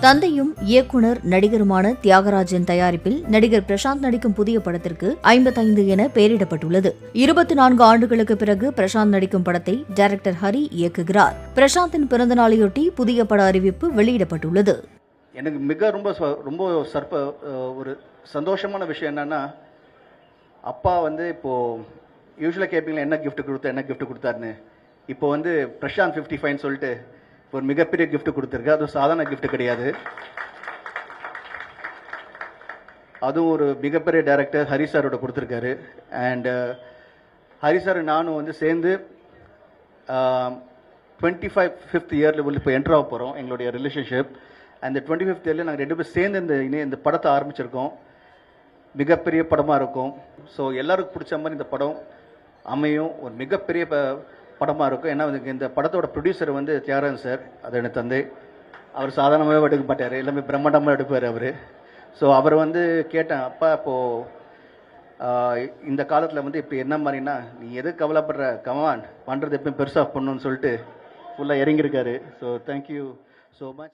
தந்தையும் இயக்குனர் நடிகருமான தியாகராஜன் தயாரிப்பில் நடிகர் பிரசாந்த் நடிக்கும் புதிய படத்திற்கு ஐம்பத்தைந்து என பெயரிடப்பட்டுள்ளது. இருபத்தி நான்கு ஆண்டுகளுக்கு பிறகு பிரசாந்த் நடிக்கும் படத்தை டைரக்டர் ஹரி இயக்குகிறார். பிரசாந்தின் பிறந்தநாளையொட்டி புதிய பட அறிவிப்பு வெளியிடப்பட்டுள்ளது. எனக்கு மிக ரொம்ப ச- ரொம்ப சர்ப்ப ஒரு சந்தோஷமான விஷயம் என்னன்னா அப்பா வந்து இப்போ யூஸ்வலாக கேட்பீங்களா என்ன கிஃப்ட் கொடுத்தா என்ன கிஃப்ட் கொடுத்தாருன்னு? இப்போ வந்து பிரசாந்த் ஃபிஃப்டி ஃபைன் சொல்லிட்டு ஒரு மிகப்பெரிய கிஃப்ட் கொடுத்துருக்கு. அது சாதாரண கிஃப்ட் கிடையாது. அதுவும் ஒரு மிகப்பெரிய டைரக்டர் ஹரி சாரோட கொடுத்துருக்காரு. அண்டு uh, ஹரி சார் நானும் வந்து சேர்ந்து டுவெண்ட்டி ஃபைவ் ஃபிஃப்த் இயரில் வந்து இப்போ என்ட்ரு ஆக போகிறோம் எங்களுடைய ரிலேஷன்ஷிப் அந்த டுவெண்ட்டி ஃபிஃப்த் இயரில் நாங்கள் ரெண்டு பேரும் சேர்ந்து இந்த இனி இந்த படத்தை ஆரம்பிச்சிருக்கோம். மிகப்பெரிய படமாக இருக்கும். ஸோ எல்லாருக்கும் பிடிச்ச மாதிரி இந்த படம் அமையும். ஒரு மிகப்பெரிய ப- படமாக இருக்கும். ஏன்னா இந்த படத்தோட ப்ரொடியூசர் வந்து தியாகராஜன் சார் அது எனக்கு தந்தை. அவர் சாதாரணமாகவே எடுக்க மாட்டார். எல்லாமே பிரம்மாண்டமாக எடுப்பார் அவர். ஸோ அவர் வந்து கேட்டேன் அப்பா இப்போது இந்த காலத்தில் வந்து இப்போ என்ன மாதிரினா நீ எது கவலைப்படுற? கமான் பண்ணுறது எப்பயும் பெருசாக பண்ணணும்னு சொல்லிட்டு ஃபுல்லாக இறங்கியிருக்காரு. So thank you so much